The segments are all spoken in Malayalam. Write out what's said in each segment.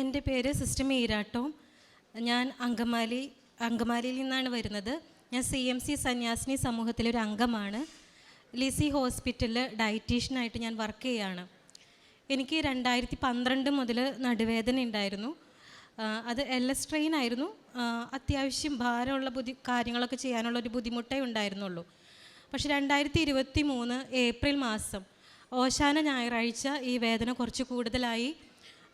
എന്റെ പേര് സിസ്റ്റർ മീരാട്ടോ ഞാൻ അങ്കമാലി അങ്കമാലിയിൽ നിന്നാണ് വരുന്നത്. ഞാൻ സി എം സി സന്യാസിനി സമൂഹത്തിലെ ഒരു അംഗമാണ്. ലിസി ഹോസ്പിറ്റലിൽ ഡയറ്റീഷ്യനായിട്ട് ഞാൻ വർക്ക് ചെയ്യുകയാണ് എനിക്ക് രണ്ടായിരത്തി പന്ത്രണ്ട് മുതൽ നടുവേദന ഉണ്ടായിരുന്നു. അത് എൽ എസ് ട്രെയിൻ ആയിരുന്നു. അത്യാവശ്യം ഭാരമുള്ള ബുദ്ധി കാര്യങ്ങളൊക്കെ ചെയ്യാനുള്ള ഒരു ബുദ്ധിമുട്ടേ ഉണ്ടായിരുന്നുള്ളൂ. പക്ഷേ രണ്ടായിരത്തി ഇരുപത്തി മൂന്ന് ഏപ്രിൽ മാസം ഓശാന ഞായറാഴ്ച ഈ വേദന കുറച്ച് കൂടുതലായി.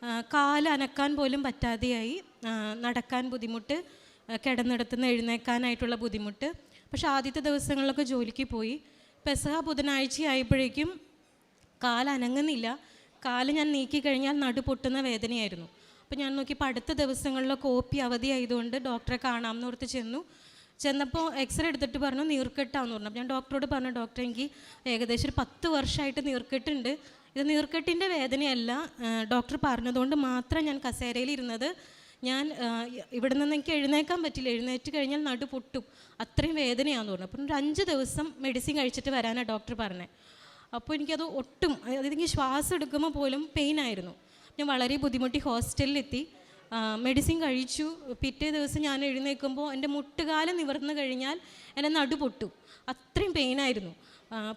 ആ, കാൽ അനക്കാൻ പോലും പറ്റാതെയായി നടക്കാൻ ബുദ്ധിമുട്ട് കിടന്നിടത്തുനിന്ന് എഴുന്നേക്കാനായിട്ടുള്ള ബുദ്ധിമുട്ട്. പക്ഷേ ആദ്യത്തെ ദിവസങ്ങളിലൊക്കെ ജോലിക്ക് പോയി. പെസഹ ബുധനാഴ്ച ആയപ്പോഴേക്കും കാലനങ്ങുന്നില്ല കാൽ ഞാൻ നീക്കി കഴിഞ്ഞാൽ നടു പൊട്ടുന്ന വേദനയായിരുന്നു. അപ്പോൾ ഞാൻ നോക്കിയപ്പോൾ അടുത്ത ദിവസങ്ങളിലൊക്കെ ഒ പി അവധി ആയതുകൊണ്ട് ഡോക്ടറെ കാണാമെന്ന് ഓർത്ത് ചെന്നു. ചെന്നപ്പോൾ എക്സ്റേ എടുത്തിട്ട് പറഞ്ഞു നീർക്കെട്ടാന്ന് പറഞ്ഞു. അപ്പോൾ ഞാൻ ഡോക്ടറോട് പറഞ്ഞു ഡോക്ടർ എനിക്ക് ഏകദേശം ഒരു പത്ത് വർഷമായിട്ട് നീർക്കെട്ടുണ്ട്. ഇത് നീർക്കെട്ടിന്റെ വേദനയല്ല. ഡോക്ടർ പറഞ്ഞതുകൊണ്ട് മാത്രം ഞാൻ കസേരയിൽ ഇരുന്നത് ഞാൻ ഇവിടെ നിന്ന് എനിക്ക് എഴുന്നേക്കാൻ പറ്റില്ല. എഴുന്നേറ്റ് കഴിഞ്ഞാൽ നടു പൊട്ടും. അത്രയും വേദനയാന്ന് പറഞ്ഞു. അപ്പം ഒരു അഞ്ച് ദിവസം മെഡിസിൻ കഴിച്ചിട്ട് വരാനാണ് ഡോക്ടർ പറഞ്ഞത് അപ്പോൾ എനിക്കത് ഒട്ടും അതായത് എനിക്ക് ശ്വാസം എടുക്കുമ്പോൾ പോലും പെയിൻ ആയിരുന്നു. ഞാൻ വളരെ ബുദ്ധിമുട്ടി ഹോസ്റ്റലിലെത്തി മെഡിസിൻ കഴിച്ചു. പിറ്റേ ദിവസം ഞാൻ എഴുന്നേൽക്കുമ്പോൾ എന്റെ മുട്ടുകാലം നിവർന്നു കഴിഞ്ഞാൽ എന്റെ നടു പൊട്ടു. അത്രയും പെയിനായിരുന്നു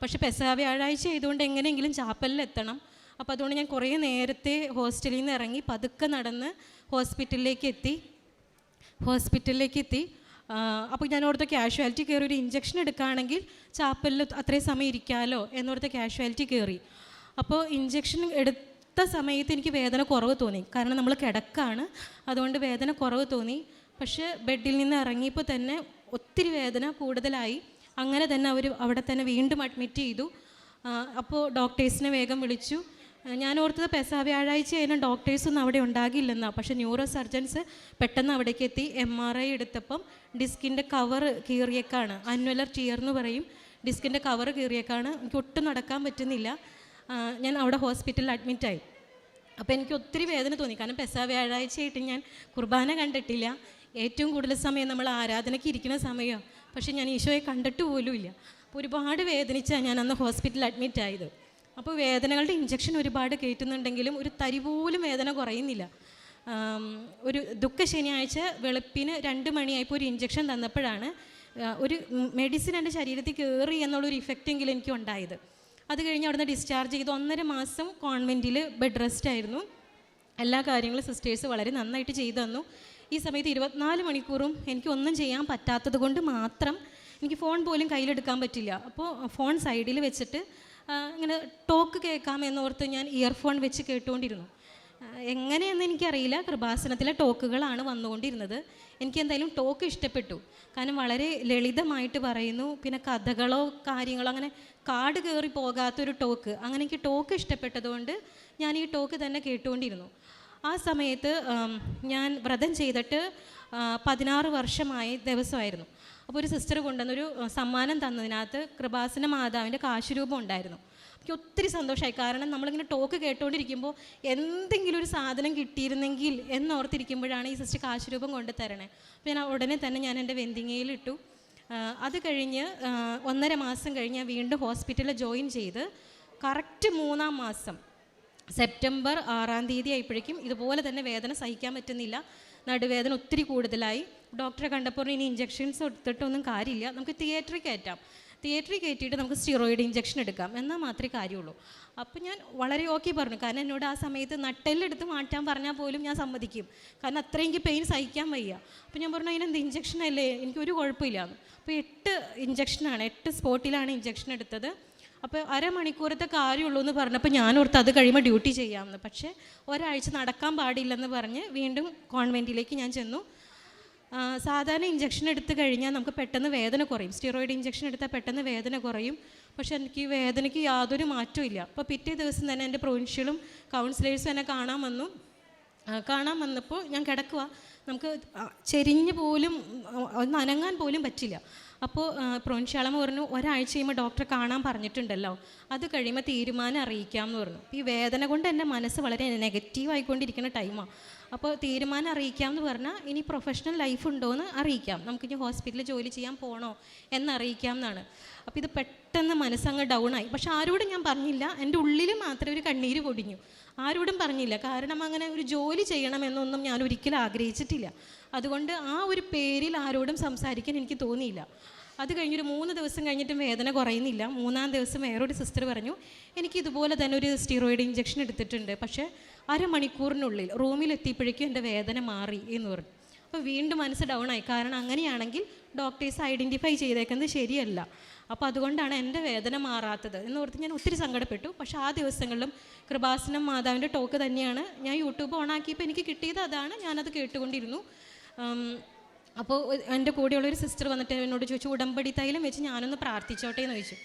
പക്ഷെ പെസഹ വ്യാഴാഴ്ച ആയതുകൊണ്ട് എങ്ങനെയെങ്കിലും ചാപ്പലിൽ എത്തണം. അപ്പോൾ അതുകൊണ്ട് ഞാൻ കുറേ നേരത്തെ ഹോസ്റ്റലിൽ നിന്ന് ഇറങ്ങി പതുക്കെ നടന്ന് ഹോസ്പിറ്റലിലേക്ക് എത്തി. ഹോസ്പിറ്റലിലേക്ക് എത്തി. അപ്പോൾ ഞാൻ ഓർത്ത കാഷ്വാലിറ്റി കയറി ഒരു ഇഞ്ചക്ഷൻ എടുക്കുകയാണെങ്കിൽ ചാപ്പലിൽ അത്രയും സമയം ഇരിക്കാമല്ലോ എന്നോർത്ത കാഷ്വാലിറ്റി കയറി. അപ്പോൾ ഇഞ്ചക്ഷൻ എടുത്ത സമയത്ത് എനിക്ക് വേദന കുറവ് തോന്നി. കാരണം നമ്മൾ കിടക്കാണ്. അതുകൊണ്ട് വേദന കുറവ് തോന്നി. പക്ഷേ ബെഡിൽ നിന്ന് ഇറങ്ങിയപ്പോൾ തന്നെ ഒത്തിരി വേദന കൂടുതലായി. അങ്ങനെ തന്നെ അവർ അവിടെ തന്നെ വീണ്ടും അഡ്മിറ്റ് ചെയ്തു. അപ്പോൾ ഡോക്ടേഴ്സിനെ വേഗം വിളിച്ചു. ഞാൻ ഓർത്തത് പെസ വ്യാഴാഴ്ച ആയാലും ഡോക്ടേഴ്സൊന്നും അവിടെ ഉണ്ടാകില്ലെന്നാണ് പക്ഷേ ന്യൂറോ സർജൻസ് പെട്ടെന്ന് അവിടേക്ക് എത്തി. എം ആർ ഐ എടുത്തപ്പം ഡിസ്കിന്റെ കവർ കീറിയേക്കാണ്. അന്വലർ ടിയർ എന്ന് പറയും. ഡിസ്കിന്റെ കവർ കീറിയേക്കാണ്. എനിക്ക് ഒട്ടും നടക്കാൻ പറ്റുന്നില്ല. ഞാൻ അവിടെ ഹോസ്പിറ്റലിൽ അഡ്മിറ്റായി അപ്പോൾ എനിക്ക് ഒത്തിരി വേദന തോന്നി. കാരണം പെസ വ്യാഴാഴ്ചയായിട്ട് ഞാൻ കുർബാന കണ്ടിട്ടില്ല. ഏറ്റവും കൂടുതൽ സമയം നമ്മൾ ആരാധനയ്ക്ക് ഇരിക്കുന്ന സമയമാണ് പക്ഷേ ഞാൻ ഈശോയെ കണ്ടിട്ട് പോലുമില്ല അപ്പോൾ ഒരുപാട് വേദനിച്ചാണ് ഞാൻ അന്ന് ഹോസ്പിറ്റലിൽ അഡ്മിറ്റ് ആയത്. അപ്പോൾ വേദനകളുടെ ഇഞ്ചക്ഷൻ ഒരുപാട് കയറ്റുന്നുണ്ടെങ്കിലും ഒരു തരി പോലും വേദന കുറയുന്നില്ല. ഒരു ദുഃഖ ശനിയാഴ്ച വെളുപ്പിന് രണ്ട് മണിയായപ്പോൾ ഒരു ഇഞ്ചക്ഷൻ തന്നപ്പോഴാണ് ഒരു മെഡിസിൻ എന്റെ ശരീരത്തിൽ കയറി എന്നുള്ളൊരു ഇഫക്റ്റെങ്കിലും എനിക്ക് ഉണ്ടായത്. അത് കഴിഞ്ഞ് അവിടുന്ന് ഡിസ്ചാർജ് ചെയ്തു. ഒന്നര മാസം കോൺവെന്റിൽ ബെഡ് റെസ്റ്റ് ആയിരുന്നു. എല്ലാ കാര്യങ്ങളും സിസ്റ്റേഴ്സ് വളരെ നന്നായിട്ട് ചെയ്തു തന്നു. ഈ സമയത്ത് ഇരുപത്തിനാല് മണിക്കൂറും എനിക്ക് ഒന്നും ചെയ്യാൻ പറ്റാത്തത് കൊണ്ട് മാത്രം എനിക്ക് ഫോൺ പോലും കയ്യിലെടുക്കാൻ പറ്റില്ല. അപ്പോൾ ഫോൺ സൈഡിൽ വെച്ചിട്ട് ഇങ്ങനെ ടോക്ക് കേൾക്കാമെന്നോർത്ത് ഞാൻ ഇയർഫോൺ വെച്ച് കേട്ടുകൊണ്ടിരുന്നു. എങ്ങനെയെന്ന് എനിക്കറിയില്ല. കൃപാസനത്തിലെ ടോക്കുകളാണ് വന്നുകൊണ്ടിരുന്നത്. എനിക്ക് എന്തായാലും ടോക്ക് ഇഷ്ടപ്പെട്ടു. കാരണം വളരെ ലളിതമായിട്ട് പറയുന്നു. പിന്നെ കഥകളോ കാര്യങ്ങളോ അങ്ങനെ കാട് കയറി പോകാത്തൊരു ടോക്ക്. അങ്ങനെ എനിക്ക് ടോക്ക് ഇഷ്ടപ്പെട്ടതുകൊണ്ട് ഞാൻ ഈ ടോക്ക് തന്നെ കേട്ടുകൊണ്ടിരുന്നു. ആ സമയത്ത് ഞാൻ വ്രതം ചെയ്തിട്ട് പതിനാറ് വർഷമായ ദിവസമായിരുന്നു. അപ്പോൾ ഒരു സിസ്റ്റർ കൊണ്ടുവന്നൊരു സമ്മാനം തന്നതിനകത്ത് കൃപാസന മാതാവിന്റെ കാശുരൂപം ഉണ്ടായിരുന്നു. എനിക്ക് ഒത്തിരി സന്തോഷമായി. കാരണം നമ്മളിങ്ങനെ ടോക്ക് കേട്ടുകൊണ്ടിരിക്കുമ്പോൾ എന്തെങ്കിലും ഒരു സാധനം കിട്ടിയിരുന്നെങ്കിൽ എന്നോർത്തിരിക്കുമ്പോഴാണ് ഈ സിസ്റ്റർ കാശുരൂപം കൊണ്ട് തരണേ. അപ്പോൾ ഞാൻ ഉടനെ തന്നെ ഞാൻ എന്റെ വെന്തിങ്ങയിലിട്ടു അത് കഴിഞ്ഞ് ഒന്നര മാസം കഴിഞ്ഞ് ഞാൻ വീണ്ടും ഹോസ്പിറ്റലിൽ ജോയിൻ ചെയ്ത് കറക്റ്റ് മൂന്നാം മാസം സെപ്റ്റംബർ ആറാം തീയതി ആയപ്പോഴേക്കും ഇതുപോലെ തന്നെ വേദന സഹിക്കാൻ പറ്റുന്നില്ല. നടുവേദന ഒത്തിരി കൂടുതലായി. ഡോക്ടറെ കണ്ടപ്പോൾ ഇനി ഇഞ്ചെക്ഷൻസ് എടുത്തിട്ടൊന്നും കാര്യമില്ല. നമുക്ക് തിയേറ്ററിൽ കയറ്റാം. തിയേറ്ററിൽ കയറ്റിയിട്ട് നമുക്ക് സ്റ്റിറോയിഡ് ഇഞ്ചക്ഷൻ എടുക്കാം. എന്നാൽ മാത്രമേ കാര്യമുള്ളൂ. അപ്പോൾ ഞാൻ വളരെ ഓക്കെ പറഞ്ഞു. കാരണം എന്നോട് ആ സമയത്ത് നട്ടെല്ലെടുത്ത് മാറ്റാൻ പറഞ്ഞാൽ പോലും ഞാൻ സമ്മതിക്കും. കാരണം അത്രയും എനിക്ക് പെയിൻ സഹിക്കാൻ വയ്യ. അപ്പോൾ ഞാൻ പറഞ്ഞു അതിനെന്ത് ഇഞ്ചക്ഷൻ അല്ലേ? എനിക്കൊരു കുഴപ്പമില്ല. അപ്പോൾ എട്ട് ഇഞ്ചക്ഷനാണ് എട്ട് സ്പോട്ടിലാണ് ഇഞ്ചക്ഷൻ എടുത്തത്. അപ്പോൾ അരമണിക്കൂറത്തെ കാര്യമുള്ളൂ എന്ന് പറഞ്ഞപ്പോൾ ഞാനോർത്ത് അത് കഴിയുമ്പോൾ ഡ്യൂട്ടി ചെയ്യാമെന്ന്. പക്ഷേ ഒരാഴ്ച നടക്കാൻ പാടില്ലെന്ന് പറഞ്ഞ് വീണ്ടും കോൺവെന്റിലേക്ക് ഞാൻ ചെന്നു. സാധാരണ ഇഞ്ചക്ഷൻ എടുത്തു കഴിഞ്ഞാൽ നമുക്ക് പെട്ടെന്ന് വേദന കുറയും. സ്റ്റിറോയിഡ് ഇഞ്ചക്ഷൻ എടുത്താൽ പെട്ടെന്ന് വേദന കുറയും. പക്ഷെ എനിക്ക് വേദനയ്ക്ക് യാതൊരു മാറ്റവും ഇല്ല. അപ്പോൾ പിറ്റേ ദിവസം തന്നെ എന്റെ പ്രൊവിൻഷ്യലും കൗൺസിലേഴ്സും എന്നെ കാണാൻ വന്നു. കാണാൻ വന്നപ്പോൾ ഞാൻ കിടക്കുക നമുക്ക് ചെരിഞ്ഞ് പോലും ഒന്ന് അനങ്ങാൻ പോലും പറ്റില്ല. അപ്പോൾ പ്രൊൻഷ്യാളമ്മ പറഞ്ഞു ഒരാഴ്ച കഴിയുമ്പോൾ ഡോക്ടറെ കാണാൻ പറഞ്ഞിട്ടുണ്ടല്ലോ. അത് കഴിയുമ്പോൾ തീരുമാനം അറിയിക്കാം എന്ന് പറഞ്ഞു. ഈ വേദന കൊണ്ട് എന്റെ മനസ്സ് വളരെ നെഗറ്റീവ് ആയിക്കൊണ്ടിരിക്കുന്ന ടൈമാണ് അപ്പോൾ തീരുമാനം അറിയിക്കാം എന്ന് പറഞ്ഞാൽ ഇനി പ്രൊഫഷണൽ ലൈഫ് ഉണ്ടോ എന്ന് അറിയിക്കാം. നമുക്കിനി ഹോസ്പിറ്റലിൽ ജോലി ചെയ്യാൻ പോകണോ എന്നറിയിക്കാം എന്നാണ് അപ്പോൾ ഇത് പെട്ടെന്ന് മനസ്സങ്ങ് ഡൗൺ ആയി. പക്ഷെ ആരോടും ഞാൻ പറഞ്ഞില്ല. എന്റെ ഉള്ളിൽ മാത്രമേ ഒരു കണ്ണീര് പൊടിഞ്ഞു. ആരോടും പറഞ്ഞില്ല. കാരണം അങ്ങനെ ഒരു ജോലി ചെയ്യണമെന്നൊന്നും ഞാൻ ഒരിക്കലും ആഗ്രഹിച്ചിട്ടില്ല. അതുകൊണ്ട് ആ ഒരു പേരിൽ ആരോടും സംസാരിക്കാൻ എനിക്ക് തോന്നിയില്ല. അത് കഴിഞ്ഞൊരു മൂന്ന് ദിവസം കഴിഞ്ഞിട്ടും വേദന കുറയുന്നില്ല. മൂന്നാം ദിവസം വേറൊരു സിസ്റ്റർ പറഞ്ഞു എനിക്ക് ഇതുപോലെ തന്നെ ഒരു സ്റ്റീറോയിഡ് ഇഞ്ചക്ഷൻ എടുത്തിട്ടുണ്ട്. പക്ഷേ അരമണിക്കൂറിനുള്ളിൽ റൂമിലെത്തിയപ്പോഴേക്കും എന്റെ വേദന മാറി എന്ന് പറഞ്ഞു. അപ്പോൾ വീണ്ടും മനസ്സ് ഡൗൺ ആയി. കാരണം അങ്ങനെയാണെങ്കിൽ ഡോക്ടേഴ്സ് ഐഡന്റിഫൈ ചെയ്തേക്കുന്നത് ശരിയല്ല. അപ്പോൾ അതുകൊണ്ടാണ് എന്റെ വേദന മാറാത്തത് എന്ന് ഓർത്ത് ഞാൻ ഒത്തിരി സങ്കടപ്പെട്ടു. പക്ഷേ ആ ദിവസങ്ങളിലും കൃപാസനം മാതാവിന്റെ ടോക്ക് തന്നെയാണ് ഞാൻ യൂട്യൂബ് ഓണാക്കിയപ്പോൾ എനിക്ക് കിട്ടിയത് അതാണ്. ഞാനത് കേട്ടുകൊണ്ടിരുന്നു. അപ്പോൾ എന്റെ കൂടെയുള്ളൊരു സിസ്റ്റർ വന്നിട്ട് എന്നോട് ചോദിച്ചു ഉടമ്പടി തൈലം വെച്ച് ഞാനൊന്ന് പ്രാർത്ഥിച്ചോട്ടെ എന്ന് ചോദിച്ചു.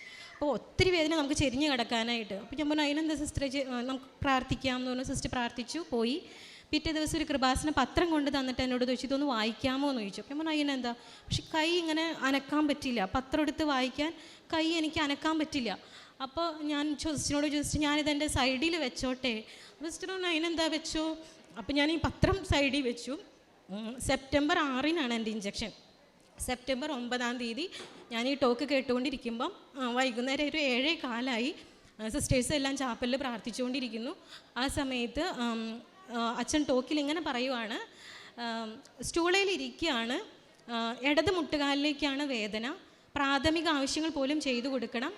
അപ്പോൾ ഒത്തിരി വേദന നമുക്ക് ചെരിഞ്ഞ് കിടക്കാനായിട്ട്. അപ്പോൾ ഞാൻ പറഞ്ഞു അതിനെന്താ സിസ്റ്റർ നമുക്ക് പ്രാർത്ഥിക്കാം എന്ന് പറഞ്ഞു. സിസ്റ്റർ പ്രാർത്ഥിച്ചു പോയി. പിറ്റേ ദിവസം ഒരു കൃപാസന പത്രം കൊണ്ട് തന്നിട്ട് എന്നോട് ചോദിച്ചു ഇതൊന്ന് വായിക്കാമോ? എന്ന് ചോദിച്ചു. അപ്പം പറഞ്ഞു അതിനെന്താ? പക്ഷെ കൈ ഇങ്ങനെ അനക്കാൻ പറ്റില്ല. പത്രം എടുത്ത് വായിക്കാൻ കൈ എനിക്ക് അനക്കാൻ പറ്റില്ല. അപ്പോൾ ഞാൻ സിസ്റ്ററിനോട് ചോദിച്ചു ഞാനിത് എന്റെ സൈഡിൽ വെച്ചോട്ടെ? അപ്പോൾ സിസ്റ്റർ പറഞ്ഞു അതിനെന്താ വെച്ചു? അപ്പോൾ ഞാൻ ഈ പത്രം സൈഡിൽ വെച്ചു. സെപ്റ്റംബർ ആറിനാണ് എന്റെ ഇഞ്ചക്ഷൻ സെപ്റ്റംബർ ഒമ്പതാം തീയതി ഞാൻ ഈ ടോക്ക് കേട്ടുകൊണ്ടിരിക്കുമ്പം വൈകുന്നേരം ഒരു ഏഴേ കാലായി സിസ്റ്റേഴ്സ് എല്ലാം ചാപ്പലിൽ പ്രാർത്ഥിച്ചുകൊണ്ടിരിക്കുന്നു. ആ സമയത്ത് അച്ഛൻ ടോക്കിൽ ഇങ്ങനെ പറയുവാണ് ആ, ഇടത് മുട്ടുകാലിലേക്കാണ് വേദന. പ്രാഥമിക ആവശ്യങ്ങൾ പോലും ചെയ്തു കൊടുക്കണം.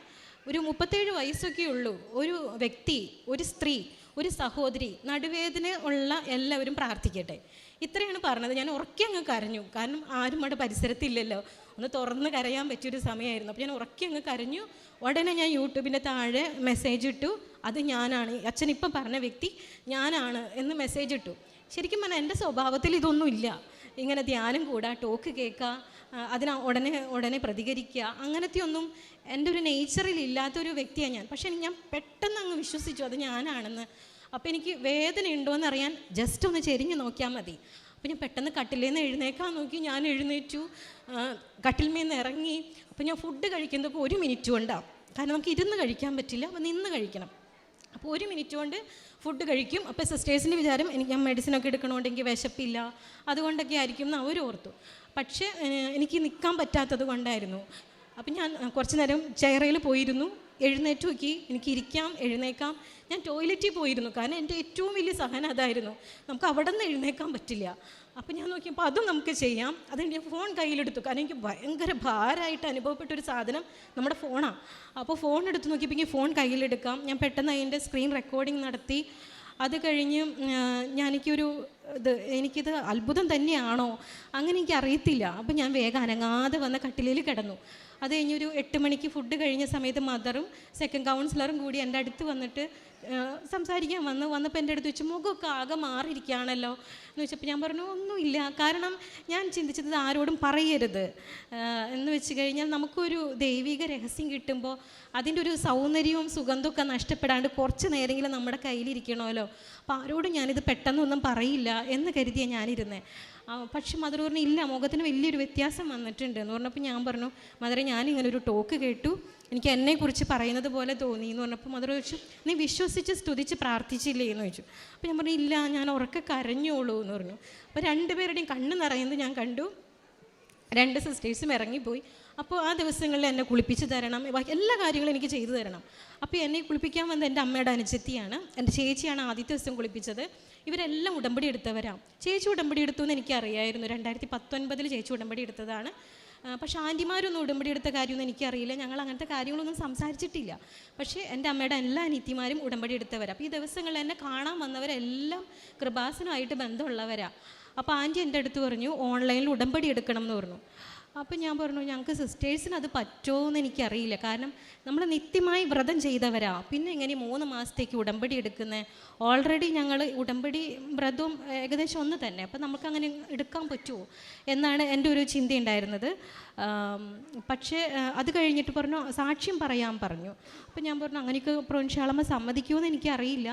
ഒരു മുപ്പത്തേഴ് വയസ്സൊക്കെ ഉള്ളൂ. ഒരു വ്യക്തി ഒരു സ്ത്രീ ഒരു സഹോദരി നടുവേദന ഉള്ള എല്ലാവരും പ്രാർത്ഥിക്കട്ടെ. ഇത്രയാണ് പറഞ്ഞത്. ഞാൻ ഉറക്കി അങ്ങ് കരഞ്ഞു. കാരണം ആരും അവിടെ പരിസരത്തില്ലല്ലോ. ഒന്ന് തുറന്ന് കരയാൻ പറ്റിയൊരു സമയമായിരുന്നു. അപ്പോൾ ഞാൻ ഉറക്കി അങ്ങ് കരഞ്ഞു. ഉടനെ ഞാൻ യൂട്യൂബിന്റെ താഴെ മെസ്സേജ് ഇട്ടു. അത് ഞാനാണ്. അച്ഛൻ ഇപ്പം പറഞ്ഞ വ്യക്തി ഞാനാണ് എന്ന് മെസ്സേജ് ഇട്ടു. ശരിക്കും പറഞ്ഞാൽ എന്റെ സ്വഭാവത്തിൽ ഇതൊന്നുമില്ല. ഇങ്ങനെ ധ്യാനം കൂടാ ടോക്ക് കേൾക്കുക അതിന് ഉടനെ ഉടനെ പ്രതികരിക്കുക. അങ്ങനത്തെ ഒന്നും എന്റെ ഒരു നേച്ചറിൽ ഇല്ലാത്തൊരു വ്യക്തിയാണ് ഞാൻ. പക്ഷേ ഞാൻ പെട്ടെന്ന് അങ്ങ് വിശ്വസിച്ചു അത് ഞാനാണെന്ന്. അപ്പോൾ എനിക്ക് വേദന ഉണ്ടോ എന്നറിയാൻ ജസ്റ്റ് ഒന്ന് ചെരിഞ്ഞ് നോക്കിയാൽ മതി. അപ്പോൾ ഞാൻ പെട്ടെന്ന് കട്ടിലേന്ന് നിന്ന് എഴുന്നേക്കാൻ നോക്കി ഞാൻ എഴുന്നേറ്റു. കട്ടിൽമേന്ന് ഇറങ്ങി. അപ്പോൾ ഞാൻ ഫുഡ് കഴിക്കുന്നതൊക്കെ ഒരു മിനിറ്റ് കൊണ്ടാണ് കാരണം നമുക്ക് ഇരുന്ന് കഴിക്കാൻ പറ്റില്ല അപ്പോൾ നിന്ന് കഴിക്കണം. അപ്പോൾ ഒരു മിനിറ്റ് കൊണ്ട് ഫുഡ് കഴിക്കും. അപ്പോൾ സിസ്റ്റേഴ്സിന്റെ വിചാരം എനിക്ക് ഞാൻ മെഡിസിനൊക്കെ എടുക്കണമെങ്കിൽ വിശപ്പില്ല. അതുകൊണ്ടൊക്കെ ആയിരിക്കും എന്ന് അവരോർത്തു. പക്ഷേ എനിക്ക് നിൽക്കാൻ പറ്റാത്തത് കൊണ്ടായിരുന്നു. അപ്പം ഞാൻ കുറച്ച് നേരം ചെയറയിൽ പോയിരുന്നു. എഴുന്നേറ്റ് നോക്കി. എനിക്ക് ഇരിക്കാം എഴുന്നേക്കാം. ഞാൻ ടോയ്ലറ്റിൽ പോയിരുന്നു. കാരണം എന്റെ ഏറ്റവും വലിയ സഹനം അതായിരുന്നു. നമുക്ക് അവിടെ നിന്ന് എഴുന്നേക്കാൻ പറ്റില്ല. അപ്പം ഞാൻ നോക്കിയപ്പോൾ അതും നമുക്ക് ചെയ്യാം. അത് ഞാൻ ഫോൺ കയ്യിലെടുത്തു. കാരണം എനിക്ക് ഭയങ്കര ഭാരമായിട്ട് അനുഭവപ്പെട്ട ഒരു സാധനം നമ്മുടെ ഫോണാണ് അപ്പോൾ ഫോൺ എടുത്ത് നോക്കിയപ്പോൾ എനിക്ക് ഫോൺ കയ്യിലെടുക്കാം. ഞാൻ പെട്ടെന്ന് അതിന്റെ സ്ക്രീൻ റെക്കോർഡിംഗ് നടത്തി. അത് കഴിഞ്ഞ് ഞാനെനിക്കൊരു ഇത് എനിക്കിത് അത്ഭുതം തന്നെയാണോ? അങ്ങനെ എനിക്ക് അറിയത്തില്ല. അപ്പം ഞാൻ വേഗം അനങ്ങാതെ വന്ന കട്ടിലിൽ കിടന്നു. അത് കഴിഞ്ഞൊരു എട്ട് മണിക്ക് ഫുഡ് കഴിഞ്ഞ സമയത്ത് മദറും സെക്കൻഡ് കൗൺസിലറും കൂടി എന്റെ അടുത്ത് വന്നിട്ട് സംസാരിക്കാൻ വന്നു. വന്നപ്പോൾ എന്റെ അടുത്ത് വെച്ച് മുഖമൊക്കെ ആകെ മാറിയിരിക്കുകയാണല്ലോ. എന്ന് വെച്ചപ്പോൾ ഞാൻ പറഞ്ഞു ഒന്നുമില്ല. കാരണം ഞാൻ ചിന്തിച്ചത് ആരോടും പറയരുത്. എന്ന് വെച്ച് കഴിഞ്ഞാൽ നമുക്കൊരു ദൈവിക രഹസ്യം കിട്ടുമ്പോൾ അതിന്റെ ഒരു സൗന്ദര്യവും സുഗന്ധമൊക്കെ നഷ്ടപ്പെടാണ്ട് കുറച്ച് നേരമെങ്കിലും നമ്മുടെ കയ്യിലിരിക്കണമല്ലോ. അപ്പോൾ ആരോടും ഞാനിത് പെട്ടെന്നൊന്നും പറയില്ല. എന്ന് കരുതിയാണ് ഞാനിരുന്നത് പക്ഷെ മദർ പറഞ്ഞു ഇല്ല മുഖത്തിന് വലിയൊരു വ്യത്യാസം വന്നിട്ടുണ്ട്. എന്ന് പറഞ്ഞപ്പോൾ ഞാൻ പറഞ്ഞു മദറെ ഞാനിങ്ങനെ ഒരു ടോക്ക് കേട്ടു. എനിക്ക് എന്നെക്കുറിച്ച് പറയുന്നത് പോലെ തോന്നി. എന്ന് പറഞ്ഞപ്പോൾ മദർ ചോദിച്ചു നീ വിശ്വസിച്ച് സ്തുതിച്ച് പ്രാർത്ഥിച്ചില്ലേ? എന്ന് ചോദിച്ചു. അപ്പോൾ ഞാൻ പറഞ്ഞു ഇല്ല ഞാൻ ഉറക്കെ കരഞ്ഞോളൂ എന്ന് പറഞ്ഞു. അപ്പോൾ രണ്ടുപേരുടെയും കണ്ണ് നിറയുന്നത് ഞാൻ കണ്ടു. രണ്ട് സിസ്റ്റേഴ്സും ഇറങ്ങിപ്പോയി. അപ്പോൾ ആ ദിവസങ്ങളിൽ എന്നെ കുളിപ്പിച്ച് തരണം. എല്ലാ കാര്യങ്ങളും എനിക്ക് ചെയ്തു തരണം. അപ്പോൾ എന്നെ കുളിപ്പിക്കാൻ വന്ന എന്റെ അമ്മയുടെ അനുജത്തിയാണ്. എന്റെ ചേച്ചിയാണ് ആദ്യത്തെ ദിവസം കുളിപ്പിച്ചത്. ഇവരെല്ലാം ഉടമ്പടി എടുത്തവരാണ് ചേച്ചി ഉടമ്പടി എടുത്തു എന്ന് എനിക്കറിയായിരുന്നു. രണ്ടായിരത്തി പത്തൊൻപതിൽ ചേച്ചി ഉടമ്പടി എടുത്തതാണ്. പക്ഷേ ആന്റിമാരൊന്നും ഉടമ്പടി എടുത്ത കാര്യമൊന്നും എനിക്കറിയില്ല. ഞങ്ങൾ അങ്ങനത്തെ കാര്യങ്ങളൊന്നും സംസാരിച്ചിട്ടില്ല. പക്ഷേ എന്റെ അമ്മയുടെ എല്ലാ അനീത്തിമാരും ഉടമ്പടി എടുത്തവരാണ് അപ്പോൾ ഈ ദിവസങ്ങളിൽ എന്നെ കാണാൻ വന്നവരെല്ലാം കൃപാസനമായിട്ട് ബന്ധമുള്ളവരാണ് അപ്പോൾ ആന്റി എന്റെ അടുത്ത് പറഞ്ഞു ഓൺലൈനിൽ ഉടമ്പടി എടുക്കണം എന്ന് പറഞ്ഞു. അപ്പോൾ ഞാൻ പറഞ്ഞു ഞങ്ങൾക്ക് സിസ്റ്റേഴ്സിന് അത് പറ്റുമോ എന്ന് എനിക്കറിയില്ല. കാരണം നമ്മൾ നിത്യമായി വ്രതം ചെയ്തവരാ. പിന്നെ എങ്ങനെ മൂന്ന് മാസത്തേക്ക് ഉടമ്പടി എടുക്കുന്നത് ഓൾറെഡി ഞങ്ങൾ ഉടമ്പടി വ്രതവും ഏകദേശം ഒന്ന് തന്നെ. അപ്പോൾ നമുക്ക് അങ്ങനെ എടുക്കാൻ പറ്റുമോ എന്നാണ് എന്റെ ഒരു ചിന്ത ഉണ്ടായിരുന്നത് പക്ഷേ അത് കഴിഞ്ഞിട്ട് പറഞ്ഞു സാക്ഷ്യം പറയാൻ പറഞ്ഞു. അപ്പോൾ ഞാൻ പറഞ്ഞു അങ്ങനെയൊക്കെ പ്രൊൻഷാളമ്മ സമ്മതിക്കുമോ എന്ന് എനിക്കറിയില്ല.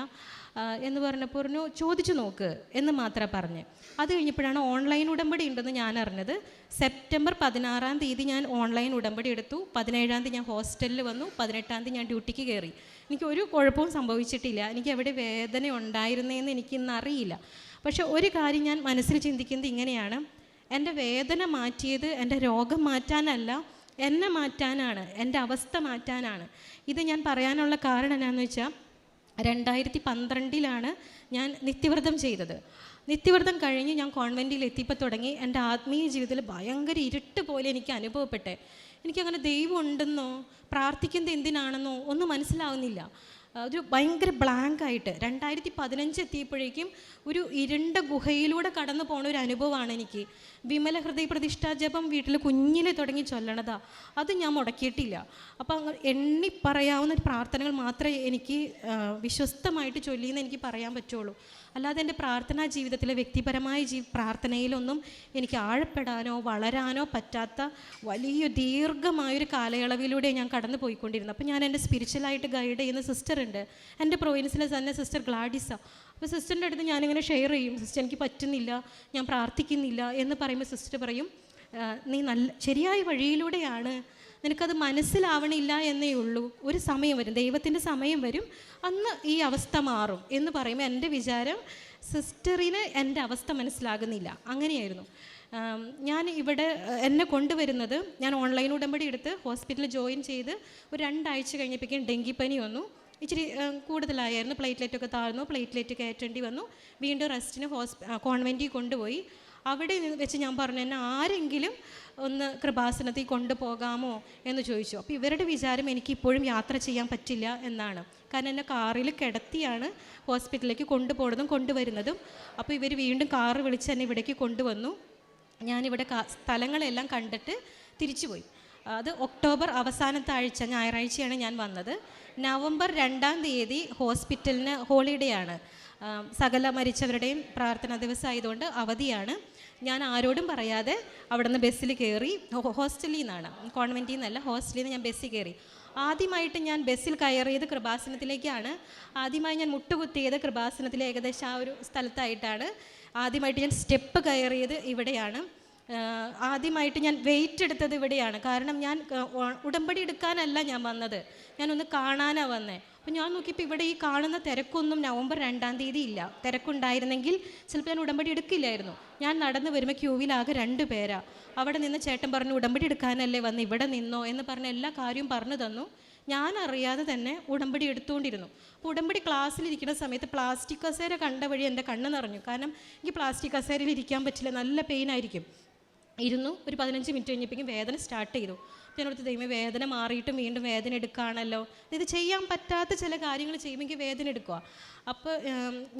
എന്ന് പറഞ്ഞപ്പോൾ പറഞ്ഞു ചോദിച്ചു നോക്ക് എന്ന് മാത്രമേ പറഞ്ഞ്. അത് കഴിഞ്ഞപ്പോഴാണ് ഓൺലൈൻ ഉടമ്പടി ഉണ്ടെന്ന് ഞാൻ അറിഞ്ഞത്. സെപ്റ്റംബർ പതിനാറാം തീയതി ഞാൻ ഓൺലൈൻ ഉടമ്പടി എടുത്തു. പതിനേഴാം തീയതി ഞാൻ ഹോസ്റ്റലിൽ വന്നു. പതിനെട്ടാം തീയതി ഞാൻ ഡ്യൂട്ടിക്ക് കയറി. എനിക്ക് ഒരു കുഴപ്പവും സംഭവിച്ചിട്ടില്ല. എനിക്ക് എവിടെ വേദന ഉണ്ടായിരുന്നതെന്ന് എനിക്കിന്ന് അറിയില്ല. പക്ഷേ ഒരു കാര്യം ഞാൻ മനസ്സിൽ ചിന്തിക്കുന്നത് ഇങ്ങനെയാണ്. എന്റെ വേദന മാറ്റിയത് എന്റെ രോഗം മാറ്റാനല്ല എന്നെ മാറ്റാനാണ് എന്റെ അവസ്ഥ മാറ്റാനാണ്. ഇത് ഞാൻ പറയാനുള്ള കാരണം എന്നാന്ന് വെച്ചാൽ രണ്ടായിരത്തി പന്ത്രണ്ടിലാണ് ഞാൻ നിത്യവ്രതം ചെയ്തത്. നിത്യവ്രതം കഴിഞ്ഞ് ഞാൻ കോൺവെന്റിൽ എത്തിയപ്പോൾ തുടങ്ങി എന്റെ ആത്മീയ ജീവിതത്തിൽ ഭയങ്കര ഇരുട്ട് പോലെ എനിക്ക് അനുഭവപ്പെട്ടെ. എനിക്കങ്ങനെ ദൈവം ഉണ്ടെന്നോ പ്രാർത്ഥിക്കുന്നത് എന്തിനാണെന്നോ ഒന്നും മനസ്സിലാവുന്നില്ല. ഒരു ഭയങ്കര ബ്ലാങ്ക് ആയിട്ട് രണ്ടായിരത്തി പതിനഞ്ച് എത്തിയപ്പോഴേക്കും ഒരു ഇരുണ്ട ഗുഹയിലൂടെ കടന്നു പോണ ഒരു അനുഭവമാണ് എനിക്ക്. വിമല ഹൃദയ പ്രതിഷ്ഠാ ജപം വീട്ടിൽ കുഞ്ഞിലെ തുടങ്ങി ചൊല്ലണതാ. അത് ഞാൻ മുടക്കിയിട്ടില്ല. അപ്പോൾ അങ്ങ് എണ്ണി പറയാവുന്ന പ്രാർത്ഥനകൾ മാത്രമേ എനിക്ക് വിശ്വസ്തമായിട്ട് ചൊല്ലിയെന്ന് എനിക്ക് പറയാൻ പറ്റുള്ളൂ. അല്ലാതെ എന്റെ പ്രാർത്ഥനാ ജീവിതത്തിലെ വ്യക്തിപരമായ ജീ പ്രാർത്ഥനയിലൊന്നും എനിക്ക് ആഴപ്പെടാനോ വളരാനോ പറ്റാത്ത വലിയ ദീർഘമായൊരു കാലയളവിലൂടെ ഞാൻ കടന്നു പോയിക്കൊണ്ടിരുന്നത് അപ്പോൾ ഞാൻ എന്റെ സ്പിരിച്വലായിട്ട് ഗൈഡ് ചെയ്യുന്ന സിസ്റ്റർ ഉണ്ട്. എന്റെ പ്രൊവിൻസിലെ തന്നെ സിസ്റ്റർ ഗ്ലാഡിസ അപ്പോൾ സിസ്റ്ററിന്റെ അടുത്ത് ഞാനിങ്ങനെ ഷെയർ ചെയ്യും. സിസ്റ്റർ എനിക്ക് പറ്റുന്നില്ല. ഞാൻ പ്രാർത്ഥിക്കുന്നില്ല. എന്ന് പറയുമ്പോൾ സിസ്റ്റർ പറയും നീ നല്ല ശരിയായ വഴിയിലൂടെയാണ് നിനക്കത് മനസ്സിലാവണില്ല എന്നേ ഉള്ളൂ. ഒരു സമയം വരും. ദൈവത്തിന്റെ സമയം വരും. അന്ന് ഈ അവസ്ഥ മാറും എന്ന് പറയുമ്പോൾ എന്റെ വിചാരം സിസ്റ്ററിന് എന്റെ അവസ്ഥ മനസ്സിലാകുന്നില്ല. അങ്ങനെയായിരുന്നു. ഞാൻ ഇവിടെ എന്നെ കൊണ്ടുവരുന്നത് ഞാൻ ഓൺലൈൻ ഉടമ്പടി എടുത്ത് ഹോസ്പിറ്റലിൽ ജോയിൻ ചെയ്ത് ഒരു രണ്ടാഴ്ച കഴിഞ്ഞപ്പോഴേക്കും ഡെങ്കിപ്പനി വന്നു. ഇച്ചിരി കൂടുതലായിരുന്നു. പ്ലേറ്റ്ലെറ്റ് ഒക്കെ താഴ്ന്നു പ്ലേറ്റ്ലെറ്റ് കയറ്റേണ്ടി വന്നു. വീണ്ടും റെസ്റ്റിന് ഹോസ്പി കോൺവെന്റിൽ കൊണ്ടുപോയി. അവിടെ വെച്ച് ഞാൻ പറഞ്ഞു എന്നെ ആരെങ്കിലും ഒന്ന് കൃപാസനത്തിൽ കൊണ്ടുപോകാമോ എന്ന് ചോദിച്ചു. അപ്പോൾ ഇവരുടെ വിചാരം എനിക്കിപ്പോഴും യാത്ര ചെയ്യാൻ പറ്റില്ല എന്നാണ്. കാരണം എന്നെ കാറിൽ കിടത്തിയാണ് ഹോസ്പിറ്റലിലേക്ക് കൊണ്ടുപോകുന്നതും കൊണ്ടുവരുന്നതും. അപ്പോൾ ഇവർ വീണ്ടും കാറ് വിളിച്ച് എന്നെ ഇവിടേക്ക് കൊണ്ടുവന്നു. ഞാനിവിടെ സ്ഥലങ്ങളെല്ലാം കണ്ടിട്ട് തിരിച്ചുപോയി. അത് ഒക്ടോബർ അവസാനത്തെ ആഴ്ച ഞായറാഴ്ചയാണ് ഞാൻ വന്നത്. നവംബർ രണ്ടാം തീയതി ഹോസ്പിറ്റലിന് ഹോളിഡേ ആണ് സകല മരിച്ചവരുടെയും പ്രാർത്ഥനാ ദിവസമായതുകൊണ്ട് അവധിയാണ്. ഞാൻ ആരോടും പറയാതെ അവിടെ നിന്ന് ബസ്സിൽ കയറി ഹോസ്റ്റലിൽ നിന്നാണ്. കോൺവെന്റിൽ നിന്നല്ല ഹോസ്റ്റലിൽ നിന്ന് ഞാൻ ബസ്സിൽ കയറി. ആദ്യമായിട്ട് ഞാൻ ബസ്സിൽ കയറിയത് കൃപാസനത്തിലേക്കാണ്. ആദ്യമായി ഞാൻ മുട്ടുകുത്തിയത് കൃപാസനത്തിലെ ഏകദേശം ആ ഒരു സ്ഥലത്തായിട്ടാണ്. ആദ്യമായിട്ട് ഞാൻ സ്റ്റെപ്പ് കയറിയത് ഇവിടെയാണ്. ആദ്യമായിട്ട് ഞാൻ വെയിറ്റ് എടുത്തത് ഇവിടെയാണ്. കാരണം ഞാൻ ഉടമ്പടി എടുക്കാനല്ല ഞാൻ വന്നത്. ഞാനൊന്ന് കാണാനാണ് വന്നത് അപ്പം ഞാൻ നോക്കിയപ്പോൾ ഇവിടെ ഈ കാണുന്ന തിരക്കൊന്നും നവംബർ രണ്ടാം തീയതി ഇല്ല തിരക്കുണ്ടായിരുന്നെങ്കിൽ ചിലപ്പോൾ ഞാൻ ഉടമ്പടി എടുക്കില്ലായിരുന്നു. ഞാൻ നടന്നു വരുമ്പോൾ ക്യൂവിലാകെ രണ്ട് പേരാ. അവിടെ നിന്ന് ചേട്ടൻ പറഞ്ഞു ഉടമ്പടി എടുക്കാനല്ലേ വന്ന് ഇവിടെ നിന്നോ? എന്ന് പറഞ്ഞ എല്ലാ കാര്യവും പറഞ്ഞു തന്നു. ഞാൻ അറിയാതെ തന്നെ ഉടമ്പടി എടുത്തുകൊണ്ടിരുന്നു അപ്പോൾ ഉടമ്പടി ക്ലാസ്സിലിരിക്കുന്ന സമയത്ത് പ്ലാസ്റ്റിക് കസേര കണ്ട വഴി എന്റെ കണ്ണ് നിറഞ്ഞു. കാരണം എനിക്ക് പ്ലാസ്റ്റിക് കസേരയിൽ ഇരിക്കാൻ പറ്റില്ല. നല്ല പെയിൻ ആയിരിക്കും. ഇരുന്നു ഒരു പതിനഞ്ച് മിനിറ്റ് കഴിഞ്ഞപ്പോഴേക്കും വേദന സ്റ്റാർട്ട് ചെയ്തു. അപ്പോൾ ഞാനടുത്ത് ദൈവമേ വേദന മാറിയിട്ട് വീണ്ടും വേദന എടുക്കുകയാണല്ലോ. ഇത് ചെയ്യാൻ പറ്റാത്ത ചില കാര്യങ്ങൾ ചെയ്യുമ്പോൾ വേദന എടുക്കുക. അപ്പോൾ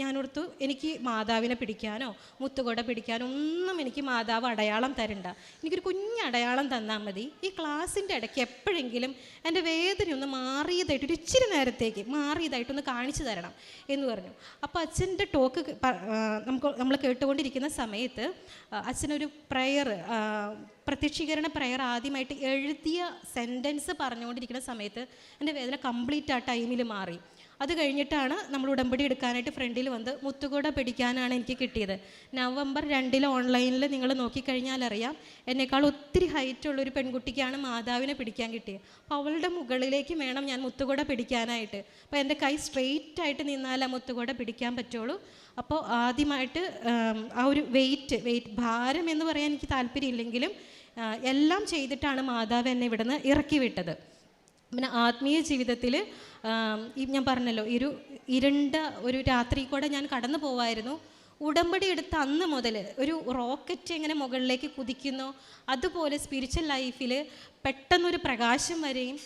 ഞാനോർത്തു എനിക്ക് മാതാവിനെ പിടിക്കാനോ മുത്തുകൊട പിടിക്കാനോ ഒന്നും എനിക്ക് മാതാവ് അടയാളം തരണ്ട. എനിക്കൊരു കുഞ്ഞ് അടയാളം തന്നാൽ മതി. ഈ ക്ലാസ്സിന്റെ ഇടയ്ക്ക് എപ്പോഴെങ്കിലും എന്റെ വേദന ഒന്ന് മാറിയതായിട്ട് ഒരു ഇച്ചിരി നേരത്തേക്ക് മാറിയതായിട്ടൊന്ന് കാണിച്ചു തരണം എന്ന് പറഞ്ഞു. അപ്പോൾ അച്ഛന്റെ ടോക്ക് നമുക്ക് നമ്മൾ കേട്ടുകൊണ്ടിരിക്കുന്ന സമയത്ത് അച്ഛനൊരു പ്രയർ പ്രത്യക്ഷീകരണ പ്രയർ ആദ്യമായിട്ട് എഴുതിയ സെന്റൻസ് പറഞ്ഞുകൊണ്ടിരിക്കുന്ന സമയത്ത് എന്റെ വേദന കംപ്ലീറ്റ് ആ ടൈമിൽ മാറി. അത് കഴിഞ്ഞിട്ടാണ് നമ്മൾ ഉടമ്പടി എടുക്കാനായിട്ട് ഫ്രണ്ടിൽ വന്ന് മുത്തുകൂട പിടിക്കാനാണ് എനിക്ക് കിട്ടിയത്. നവംബർ രണ്ടിൽ ഓൺലൈനിൽ നിങ്ങൾ നോക്കിക്കഴിഞ്ഞാൽ അറിയാം എന്നേക്കാൾ ഒത്തിരി ഹൈറ്റ് ഉള്ള ഒരു പെൺകുട്ടിക്കാണ് മാതാവിനെ പിടിക്കാൻ കിട്ടിയത്. അപ്പോൾ അവളുടെ മുകളിലേക്ക് വേണം ഞാൻ മുത്തുകൂട പിടിക്കാനായിട്ട്. അപ്പോൾ എന്റെ കൈ സ്ട്രെയിറ്റ് ആയിട്ട് നിന്നാൽ ആ മുത്തുകൂട പിടിക്കാൻ പറ്റുള്ളൂ. അപ്പോൾ ആദ്യമായിട്ട് ആ ഒരു വെയിറ്റ് വെയിറ്റ് ഭാരം എന്ന് പറയാൻ എനിക്ക് താല്പര്യമില്ലെങ്കിലും എല്ലാം ചെയ്തിട്ടാണ് മാതാവ് എന്നെ ഇവിടുന്ന് ഇറക്കി വിട്ടത്. പിന്നെ ആത്മീയ ജീവിതത്തിൽ ഈ ഞാൻ പറഞ്ഞല്ലോ ഒരു ഇരുണ്ട ഒരു രാത്രി കൂടെ ഞാൻ കടന്നു പോവായിരുന്നു. ഉടമ്പടി എടുത്ത അന്ന് മുതൽ ഒരു റോക്കറ്റ് എങ്ങനെ മുകളിലേക്ക് കുതിക്കുന്നു. അതുപോലെ സ്പിരിച്വൽ ലൈഫിൽ പെട്ടെന്നൊരു പ്രകാശം വരെയും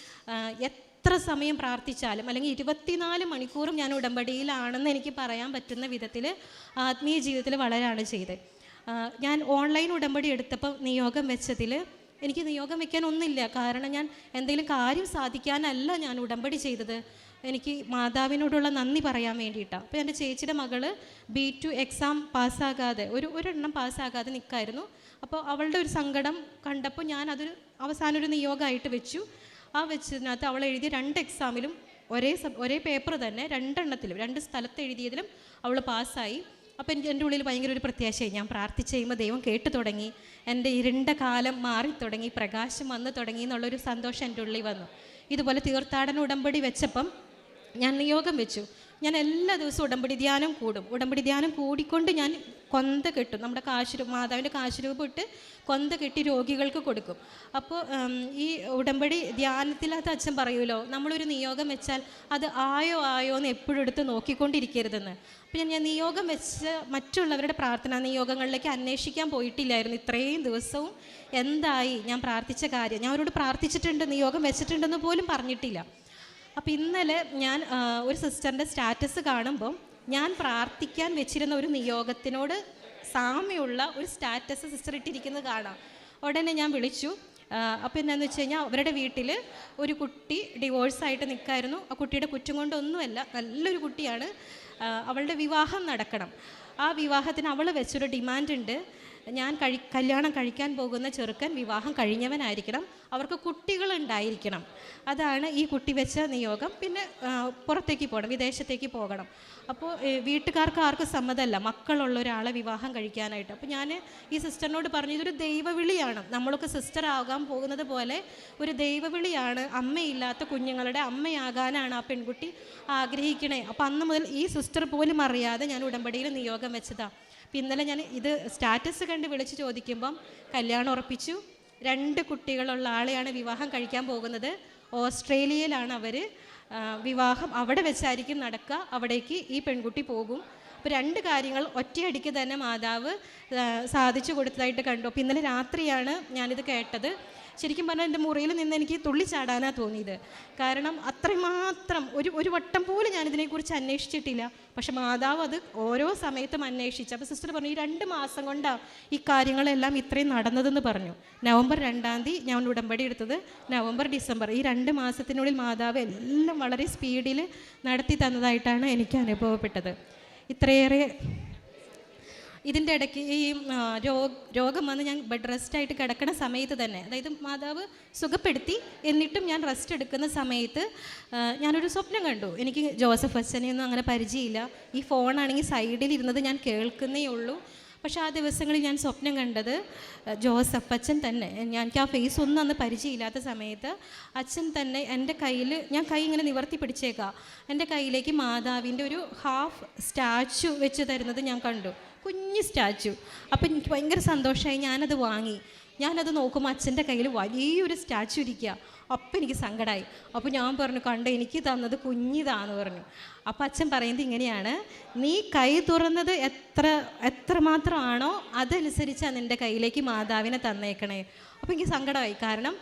എത്ര സമയം പ്രാർത്ഥിച്ചാലും അല്ലെങ്കിൽ ഇരുപത്തിനാല് മണിക്കൂറും ഞാൻ ഉടമ്പടിയിലാണെന്ന് എനിക്ക് പറയാൻ പറ്റുന്ന വിധത്തിൽ ആത്മീയ ജീവിതത്തിൽ വളരാണ് ചെയ്തത്. ഞാൻ ഓൺലൈൻ ഉടമ്പടി എടുത്തപ്പോൾ നിയോഗം വെച്ചതിൽ എനിക്ക് നിയോഗം വെക്കാൻ കാരണം ഞാൻ എന്തെങ്കിലും കാര്യം സാധിക്കാനല്ല ഞാൻ ഉടമ്പടി ചെയ്തത്. എനിക്ക് മാതാവിനോടുള്ള നന്ദി പറയാൻ വേണ്ടിയിട്ടാണ് അപ്പോൾ എന്റെ ചേച്ചിയുടെ മകൾ ബി ടു എക്സാം പാസ്സാകാതെ ഒരു ഒരെണ്ണം പാസ്സാകാതെ നിൽക്കായിരുന്നു അപ്പോൾ അവളുടെ ഒരു സങ്കടം കണ്ടപ്പോൾ ഞാൻ അതൊരു അവസാന ഒരു നിയോഗമായിട്ട് വെച്ചു. ആ വെച്ചതിനകത്ത് അവൾ എഴുതിയ രണ്ട് എക്സാമിലും ഒരേ ഒരേ പേപ്പർ തന്നെ രണ്ടെണ്ണത്തിലും രണ്ട് സ്ഥലത്ത് എഴുതിയതിലും അവൾ പാസ്സായി. അപ്പോൾ എനിക്ക് എന്റെ ഉള്ളിൽ ഭയങ്കര ഒരു പ്രത്യാശയായി. ഞാൻ പ്രാർത്ഥിച്ച് കഴിയുമ്പോൾ ദൈവം കേട്ടു തുടങ്ങി. എന്റെ ഇരുണ്ട കാലം മാറി തുടങ്ങി. പ്രകാശം വന്നു തുടങ്ങി എന്നുള്ളൊരു സന്തോഷം എന്റെ ഉള്ളിൽ വന്നു. ഇതുപോലെ തീർത്ഥാടന ഉടമ്പടി വെച്ചപ്പം ഞാൻ നിയോഗം വെച്ചു. ഞാൻ എല്ലാ ദിവസവും ഉടമ്പടി ധ്യാനം കൂടും. ഉടമ്പടി ധ്യാനം കൂടിക്കൊണ്ട് ഞാൻ കൊന്ത കെട്ടും. നമ്മുടെ കാശ് മാതാവിന്റെ കാശ് രൂപം ഇട്ട് കൊന്ത കെട്ടി രോഗികൾക്ക് കൊടുക്കും. അപ്പോൾ ഈ ഉടമ്പടി ധ്യാനത്തിലകത്ത് അച്ഛൻ പറയുമല്ലോ നമ്മളൊരു നിയോഗം വെച്ചാൽ അത് ആയോ ആയോ എന്ന് എപ്പോഴും എടുത്ത് നോക്കിക്കൊണ്ടിരിക്കരുതെന്ന്. അപ്പം ഞാൻ നിയോഗം വെച്ച് മറ്റുള്ളവരുടെ പ്രാർത്ഥനാ നിയോഗങ്ങളിലേക്ക് അന്വേഷിക്കാൻ പോയിട്ടില്ലായിരുന്നു ഇത്രയും ദിവസവും. എന്തായി? ഞാൻ പ്രാർത്ഥിച്ച കാര്യം. ഞാൻ അവരോട് പ്രാർത്ഥിച്ചിട്ടുണ്ട് നിയോഗം വെച്ചിട്ടുണ്ടെന്ന് പോലും പറഞ്ഞിട്ടില്ല. അപ്പോൾ ഇന്നലെ ഞാൻ ഒരു സിസ്റ്ററിന്റെ സ്റ്റാറ്റസ് കാണുമ്പം ഞാൻ പ്രാർത്ഥിക്കാൻ വെച്ചിരുന്ന ഒരു നിയോഗത്തിനോട് സാമ്യമുള്ള ഒരു സ്റ്റാറ്റസ് സിസ്റ്റർ ഇട്ടിരിക്കുന്നത് കാണാം. ഉടനെ ഞാൻ വിളിച്ചു. അപ്പോൾ എന്താന്ന് വെച്ച് കഴിഞ്ഞാൽ അവരുടെ വീട്ടിൽ ഒരു കുട്ടി ഡിവോഴ്സായിട്ട് നിൽക്കായിരുന്നു ആ കുട്ടിയുടെ കുറ്റം കൊണ്ടൊന്നുമല്ല നല്ലൊരു കുട്ടിയാണ്. അവളുടെ വിവാഹം നടക്കണം. ആ വിവാഹത്തിന് അവൾ വെച്ചൊരു ഡിമാൻഡ് ഉണ്ട് ഞാൻ കഴി കല്യാണം കഴിക്കാൻ പോകുന്ന ചെറുക്കൻ വിവാഹം കഴിഞ്ഞവനായിരിക്കണം. അവർക്ക് കുട്ടികളുണ്ടായിരിക്കണം. അതാണ് ഈ കുട്ടി വെച്ച നിയോഗം. പിന്നെ പുറത്തേക്ക് പോകണം വിദേശത്തേക്ക് പോകണം. അപ്പോൾ വീട്ടുകാർക്ക് ആർക്കും സമ്മതമല്ല മക്കളുള്ള ഒരാളെ വിവാഹം കഴിക്കാനായിട്ട്. അപ്പോൾ ഞാൻ ഈ സിസ്റ്ററിനോട് പറഞ്ഞു ഇതൊരു ദൈവവിളിയാണ്. നമ്മളൊക്കെ സിസ്റ്റർ ആകാൻ പോകുന്നത് പോലെ ഒരു ദൈവവിളിയാണ്. അമ്മയില്ലാത്ത കുഞ്ഞുങ്ങളുടെ അമ്മയാകാനാണ് ആ പെൺകുട്ടി ആഗ്രഹിക്കണേ. അപ്പോൾ അന്ന് മുതൽ ഈ സിസ്റ്റർ പോലും അറിയാതെ ഞാൻ ഉടമ്പടിയിൽ നിയോഗം വെച്ചതാണ് അപ്പം ഇന്നലെ ഞാൻ ഇത് സ്റ്റാറ്റസ് കണ്ട് വിളിച്ച് ചോദിക്കുമ്പം കല്യാണം ഉറപ്പിച്ചു. രണ്ട് കുട്ടികളുള്ള ആളെയാണ് വിവാഹം കഴിക്കാൻ പോകുന്നത്. ഓസ്ട്രേലിയയിലാണ് അവർ വിവാഹം അവിടെ വെച്ചായിരിക്കും നടക്കുക. അവിടേക്ക് ഈ പെൺകുട്ടി പോകും. അപ്പോൾ രണ്ട് കാര്യങ്ങൾ ഒറ്റയടിക്ക് തന്നെ മാതാവ് സാധിച്ചു കൊടുത്തതായിട്ട് കണ്ടു. അപ്പോൾ ഇന്നലെ രാത്രിയാണ് ഞാനിത് കേട്ടത്. ശരിക്കും പറഞ്ഞാൽ എന്റെ മുറിയിൽ നിന്ന് എനിക്ക് തുള്ളിച്ചാടാനാണ് തോന്നിയത്. കാരണം അത്രമാത്രം ഒരു ഒരു വട്ടം പോലും ഞാനിതിനെക്കുറിച്ച് അന്വേഷിച്ചിട്ടില്ല. പക്ഷെ മാതാവ് അത് ഓരോ സമയത്തും അന്വേഷിച്ചു. അപ്പോൾ സിസ്റ്റർ പറഞ്ഞു ഈ രണ്ട് മാസം കൊണ്ടാണ് ഈ കാര്യങ്ങളെല്ലാം ഇത്രയും നടന്നതെന്ന് പറഞ്ഞു. നവംബർ രണ്ടാം തീയതി ഞാൻ ഉടമ്പടി എടുത്തത് നവംബർ ഡിസംബർ. ഈ രണ്ട് മാസത്തിനുള്ളിൽ മാതാവ് എല്ലാം വളരെ സ്പീഡിൽ നടത്തി തന്നതായിട്ടാണ് എനിക്ക് അനുഭവപ്പെട്ടത്. ഇത്രയേറെ ഇതിന്റെ ഇടയ്ക്ക് ഈ രോഗ വന്ന് ഞാൻ ബെഡ് റെസ്റ്റ് ആയിട്ട് കിടക്കുന്ന സമയത്ത് തന്നെ അതായത് മാതാവ് സുഖപ്പെടുത്തി എന്നിട്ടും ഞാൻ റെസ്റ്റ് എടുക്കുന്ന സമയത്ത് ഞാനൊരു സ്വപ്നം കണ്ടു. എനിക്ക് ജോസഫ് അച്ഛനെയൊന്നും അങ്ങനെ പരിചയമില്ല. ഈ ഫോണാണെങ്കിൽ സൈഡിൽ ഇരുന്നത് ഞാൻ കേൾക്കുന്നേ ഉള്ളൂ. പക്ഷേ ആ ദിവസങ്ങളിൽ ഞാൻ സ്വപ്നം കണ്ടത് ജോസഫ് അച്ഛൻ തന്നെ. എനിക്ക് ആ ഫേസ് ഒന്നും അന്ന് പരിചയമില്ലാത്ത സമയത്ത് അച്ഛൻ തന്നെ എന്റെ കയ്യിൽ ഞാൻ കൈ ഇങ്ങനെ നിവർത്തി പിടിച്ചേക്കാം. എന്റെ കയ്യിലേക്ക് മാതാവിന്റെ ഒരു ഹാഫ് സ്റ്റാച്ചു വെച്ച് തരുന്നത് ഞാൻ കണ്ടു. കുഞ്ഞ് സ്റ്റാച്ചു. അപ്പം എനിക്ക് ഭയങ്കര സന്തോഷമായി ഞാനത് വാങ്ങി. ഞാനത് നോക്കുമ്പോൾ അച്ഛന്റെ കയ്യിൽ വലിയൊരു സ്റ്റാച്ചു ഇരിക്കുക അപ്പം എനിക്ക് സങ്കടമായി അപ്പോൾ ഞാൻ പറഞ്ഞു കണ്ട എനിക്ക് തന്നത് കുഞ്ഞിതാന്ന് പറഞ്ഞു. അപ്പം അച്ഛൻ പറയുന്നത് ഇങ്ങനെയാണ് നീ കൈ തുറന്നത് എത്ര എത്രമാത്രമാണോ അതനുസരിച്ചാണ് നിന്റെ കയ്യിലേക്ക് മാതാവിനെ തന്നേക്കണേ. അപ്പോൾ എനിക്ക് സങ്കടമായി. കാരണം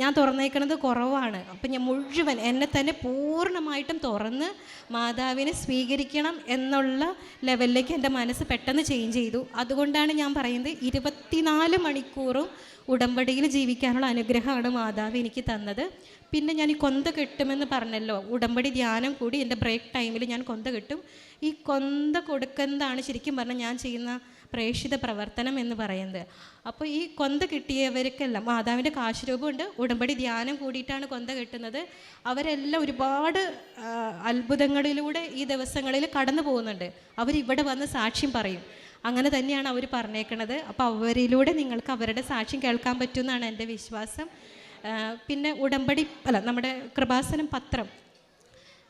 ഞാൻ തുറന്നേക്കണത് കുറവാണ്. അപ്പം ഞാൻ മുഴുവൻ എന്നെ തന്നെ പൂർണമായിട്ടും തുറന്ന് മാതാവിനെ സ്വീകരിക്കണം എന്നുള്ള ലെവലിലേക്ക് എന്റെ മനസ്സ് പെട്ടെന്ന് ചേഞ്ച് ചെയ്തു. അതുകൊണ്ടാണ് ഞാൻ പറയുന്നത് ഇരുപത്തിനാല് മണിക്കൂറും ഉടമ്പടിയിൽ ജീവിക്കാനുള്ള അനുഗ്രഹമാണ് മാതാവ് എനിക്ക് തന്നത്. പിന്നെ ഞാൻ ഈ കൊന്ത കെട്ടുമെന്ന് പറഞ്ഞല്ലോ ഉടമ്പടി ധ്യാനം കൂടി എന്റെ ബ്രേക്ക് ടൈമിൽ ഞാൻ കൊന്ത കെട്ടും. ഈ കൊന്ത കൊടുക്കുന്നതാണ് ശരിക്കും പറഞ്ഞാൽ ഞാൻ ചെയ്യുന്ന പ്രേക്ഷിത പ്രവർത്തനം എന്ന് പറയുന്നത്. അപ്പോൾ ഈ കൊന്ത കിട്ടിയവർക്കെല്ലാം മാതാവിന്റെ കാശുരൂപമുണ്ട് ഉടമ്പടി ധ്യാനം കൂടിയിട്ടാണ് കൊന്ത കിട്ടുന്നത്. അവരെല്ലാം ഒരുപാട് അത്ഭുതങ്ങളിലൂടെ ഈ ദിവസങ്ങളിൽ കടന്നു പോകുന്നുണ്ട്. അവരിവിടെ വന്ന് സാക്ഷ്യം പറയും. അങ്ങനെ തന്നെയാണ് അവർ പറഞ്ഞേക്കണത്. അപ്പോൾ അവരിലൂടെ നിങ്ങൾക്ക് അവരുടെ സാക്ഷ്യം കേൾക്കാൻ പറ്റുമെന്നാണ് എന്റെ വിശ്വാസം. പിന്നെ ഉടമ്പടി അല്ല നമ്മുടെ കൃപാസനം പത്രം.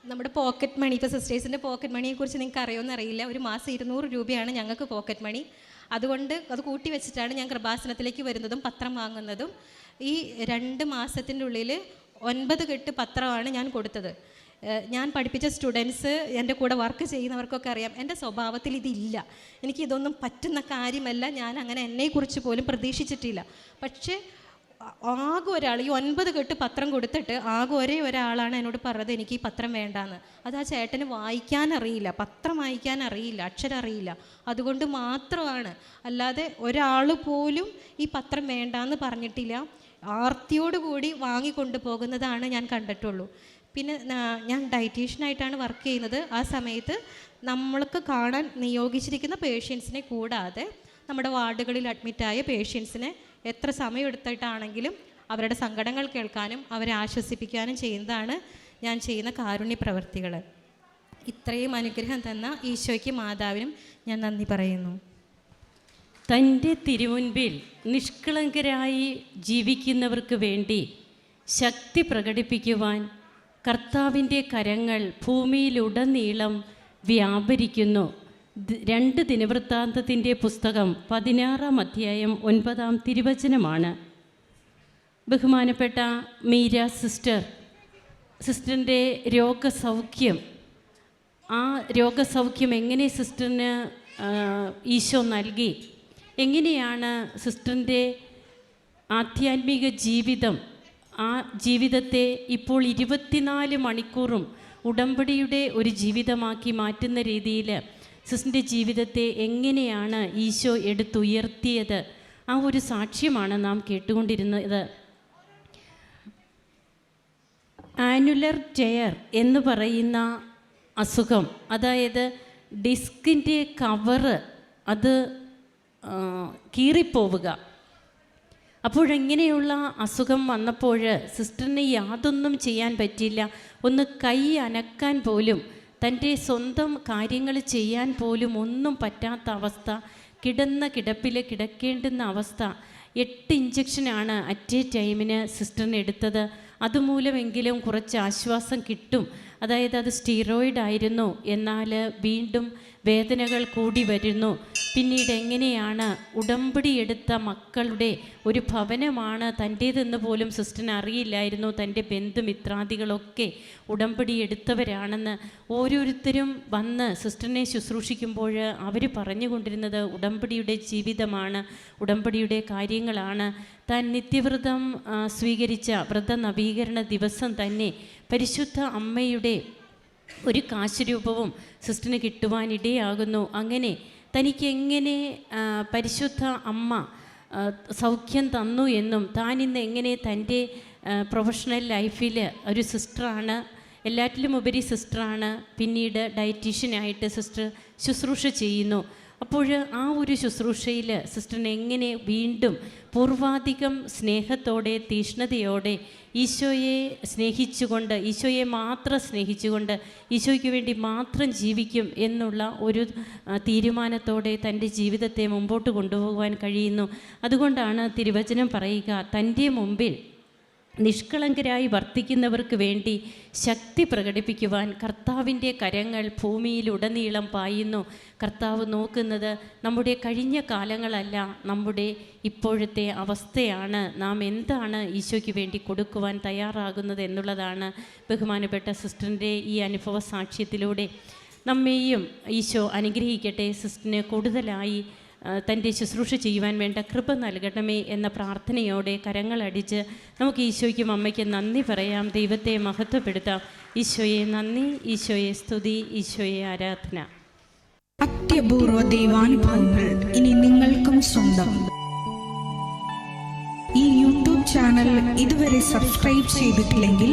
നമ്മുടെ പോക്കറ്റ് മണി ഇപ്പോൾ സിസ്റ്റേഴ്സിന്റെ പോക്കറ്റ് മണിയെക്കുറിച്ച് നിങ്ങൾക്ക് അറിയുമെന്ന് അറിയില്ല. ഒരു മാസം ഇരുന്നൂറ് രൂപയാണ് ഞങ്ങൾക്ക് പോക്കറ്റ് മണി അതുകൊണ്ട് അത് കൂട്ടി വെച്ചിട്ടാണ് ഞാൻ കൃപാസനത്തിലേക്ക് വരുന്നതും പത്രം വാങ്ങുന്നതും. ഈ രണ്ട് മാസത്തിന്റെ ഉള്ളിൽ ഒൻപത് കെട്ട് പത്രമാണ് ഞാൻ കൊടുത്തത്. ഞാൻ പഠിപ്പിച്ച സ്റ്റുഡൻസ് എന്റെ കൂടെ വർക്ക് ചെയ്യുന്നവർക്കൊക്കെ അറിയാം. എന്റെ സ്വഭാവത്തിൽ ഇതില്ല. എനിക്ക് ഇതൊന്നും പറ്റുന്ന കാര്യമല്ല. ഞാൻ അങ്ങനെ എന്നെക്കുറിച്ച് പോലും പ്രതീക്ഷിച്ചിട്ടില്ല. പക്ഷേ ആകെ ഒരാൾ ഈ ഒൻപത് കെട്ട് പത്രം കൊടുത്തിട്ട് ആകെ ഒരേ ഒരാളാണ് എന്നോട് പറഞ്ഞത് എനിക്ക് ഈ പത്രം വേണ്ടാന്ന്. അത് ആ ചേട്ടന് വായിക്കാൻ അറിയില്ല പത്രം വായിക്കാൻ അറിയില്ല അക്ഷരം അറിയില്ല. അതുകൊണ്ട് മാത്രമാണ്. അല്ലാതെ ഒരാൾ പോലും ഈ പത്രം വേണ്ടാന്ന് പറഞ്ഞിട്ടില്ല. ആർത്തിയോടുകൂടി വാങ്ങിക്കൊണ്ടു പോകുന്നതാണ് ഞാൻ കണ്ടിട്ടുള്ളൂ. പിന്നെ ഞാൻ ഡയറ്റീഷ്യനായിട്ടാണ് വർക്ക് ചെയ്യുന്നത്. ആ സമയത്ത് നമ്മൾക്ക് കാണാൻ നിയോഗിച്ചിരിക്കുന്ന പേഷ്യൻസിനെ കൂടാതെ നമ്മുടെ വാർഡുകളിൽ അഡ്മിറ്റായ പേഷ്യൻസിനെ എത്ര സമയമെടുത്തിട്ടാണെങ്കിലും അവരുടെ സങ്കടങ്ങൾ കേൾക്കാനും അവരെ ആശ്വസിപ്പിക്കാനും ചെയ്യുന്നതാണ് ഞാൻ ചെയ്യുന്ന കാരുണ്യ പ്രവർത്തികൾ. ഇത്രയും അനുഗ്രഹം തന്ന ഈശോയ്ക്ക് മാതാവിനും ഞാൻ നന്ദി പറയുന്നു. തന്റെ തിരുമുൻപിൽ നിഷ്കളങ്കരായി ജീവിക്കുന്നവർക്ക് വേണ്ടി ശക്തി പ്രകടിപ്പിക്കുവാൻ കർത്താവിന്റെ കരങ്ങൾ ഭൂമിയിലുടനീളം വ്യാപരിക്കുന്നു. രണ്ട് ദിനവൃത്താന്തത്തിന്റെ പുസ്തകം പതിനാറാം അധ്യായം ഒൻപതാം തിരുവചനമാണ്. ബഹുമാനപ്പെട്ട മീര സിസ്റ്റർ സിസ്റ്ററിന്റെ രോഗസൗഖ്യം. ആ രോഗസൗഖ്യം എങ്ങനെ സിസ്റ്ററിന് ഈശോ നൽകി? എങ്ങനെയാണ് സിസ്റ്ററിന്റെ ആധ്യാത്മിക ജീവിതം? ആ ജീവിതത്തെ ഇപ്പോൾ ഇരുപത്തിനാല് മണിക്കൂറും ഉടമ്പടിയുടെ ഒരു ജീവിതമാക്കി മാറ്റുന്ന രീതിയിൽ സിസ്റ്ററിന്റെ ജീവിതത്തെ എങ്ങനെയാണ് ഈശോ എടുത്തുയർത്തിയത്? ആ ഒരു സാക്ഷ്യമാണ് നാം കേട്ടുകൊണ്ടിരുന്നത്. ആനുലർ ടെയർ എന്ന് പറയുന്ന അസുഖം അതായത് ഡിസ്കിന്റെ കവറ് അത് കീറിപ്പോവുക. അപ്പോഴെങ്ങനെയുള്ള അസുഖം വന്നപ്പോൾ സിസ്റ്ററിന് യാതൊന്നും ചെയ്യാൻ പറ്റിയില്ല. ഒന്ന് കൈ അനക്കാൻ പോലും തന്റെ സ്വന്തം കാര്യങ്ങൾ ചെയ്യാൻ പോലും ഒന്നും പറ്റാത്ത അവസ്ഥ കിടന്ന കിടപ്പിൽ കിടക്കേണ്ടുന്ന അവസ്ഥ. എട്ട് ഇഞ്ചക്ഷനാണ് അറ്റ് എ ടൈമിന് സിസ്റ്ററിന് എടുത്തത്. അതുമൂലമെങ്കിലും കുറച്ച് ആശ്വാസം കിട്ടും. അതായത് അത് സ്റ്റീറോയിഡ് ആയിരുന്നു. എന്നാൽ വീണ്ടും വേദനകൾ കൂടി വരുന്നു. പിന്നീട് എങ്ങനെയാണ് ഉടമ്പടി എടുത്ത മക്കളുടെ ഒരു ഭവനമാണ് തന്റേതെന്ന് പോലും സിസ്റ്ററിന് അറിയില്ലായിരുന്നു. തന്റെ ബന്ധുമിത്രാദികളൊക്കെ ഉടമ്പടി എടുത്തവരാണെന്ന് ഓരോരുത്തരും വന്ന് സിസ്റ്ററിനെ ശുശ്രൂഷിക്കുമ്പോൾ അവർ പറഞ്ഞുകൊണ്ടിരുന്നത് ഉടമ്പടിയുടെ ജീവിതമാണ് ഉടമ്പടിയുടെ കാര്യങ്ങളാണ്. താൻ നിത്യവ്രതം സ്വീകരിച്ച വ്രത നവീകരണ ദിവസം തന്നെ പരിശുദ്ധ അമ്മയുടെ ഒരു കാശുരൂപവും സിസ്റ്ററിന് കിട്ടുവാനിടയാകുന്നു. അങ്ങനെ തനിക്ക് എങ്ങനെ പരിശുദ്ധ അമ്മ സൗഖ്യം തന്നു എന്നും താൻ ഇന്ന് എങ്ങനെ തന്റെ പ്രൊഫഷണൽ ലൈഫിൽ ഒരു സിസ്റ്ററാണ് എല്ലാറ്റിലും ഉപരി സിസ്റ്ററാണ് പിന്നീട് ഡയറ്റീഷ്യനായിട്ട് സിസ്റ്റർ ശുശ്രൂഷ ചെയ്യുന്നു. അപ്പോൾ ആ ഒരു ശുശ്രൂഷയിൽ സിസ്റ്ററിനെ എങ്ങനെ വീണ്ടും പൂർവാധികം സ്നേഹത്തോടെ തീഷ്ണതയോടെ ഈശോയെ സ്നേഹിച്ചുകൊണ്ട് ഈശോയെ മാത്രം സ്നേഹിച്ചുകൊണ്ട് ഈശോയ്ക്ക് വേണ്ടി മാത്രം ജീവിക്കും എന്നുള്ള ഒരു തീരുമാനത്തോടെ തന്റെ ജീവിതത്തെ മുമ്പോട്ട് കൊണ്ടുപോകുവാൻ കഴിയുന്നു. അതുകൊണ്ടാണ് തിരുവചനം പറയുക തന്റെ മുമ്പിൽ നിഷ്കളങ്കരായി വർത്തിക്കുന്നവർക്ക് വേണ്ടി ശക്തി പ്രകടിപ്പിക്കുവാൻ കർത്താവിന്റെ കരങ്ങൾ ഭൂമിയിലുടനീളം പായുന്നു. കർത്താവ് നോക്കുന്നത് നമ്മുടെ കഴിഞ്ഞ കാലങ്ങളല്ല നമ്മുടെ ഇപ്പോഴത്തെ അവസ്ഥയാണ്. നാം എന്താണ് ഈശോയ്ക്ക് വേണ്ടി കൊടുക്കുവാൻ തയ്യാറാകുന്നത് എന്നുള്ളതാണ് ബഹുമാനപ്പെട്ട സിസ്റ്ററിന്റെ ഈ അനുഭവ സാക്ഷ്യത്തിലൂടെ. നമ്മെയും ഈശോ അനുഗ്രഹിക്കട്ടെ സിസ്റ്ററിന് കൂടുതലായി തന്റെ ശുശ്രൂഷ ചെയ്യുവാൻ വേണ്ട കൃപ നൽകണമേ എന്ന പ്രാർത്ഥനയോടെ കരങ്ങളടിച്ച് നമുക്ക് ഈശോയ്ക്കും അമ്മയ്ക്കും നന്ദി പറയാം. ദൈവത്തെ മഹത്വപ്പെടുത്താം. ഈശോയെ നന്ദി ഈശോയെ സ്തുതി ഈശോയെ ആരാധന. അത്യപൂർവ ദൈവാനുഭവങ്ങൾ ഇനി നിങ്ങൾക്കും സ്വന്തം. ഈ യൂട്യൂബ് ചാനൽ ഇതുവരെ സബ്സ്ക്രൈബ് ചെയ്തിട്ടില്ലെങ്കിൽ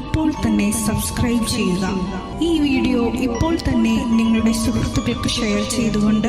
ഇപ്പോൾ തന്നെ സബ്സ്ക്രൈബ് ചെയ്യുക. ഈ വീഡിയോ ഇപ്പോൾ തന്നെ നിങ്ങളുടെ സുഹൃത്തുക്കൾക്ക് ഷെയർ ചെയ്തുകൊണ്ട്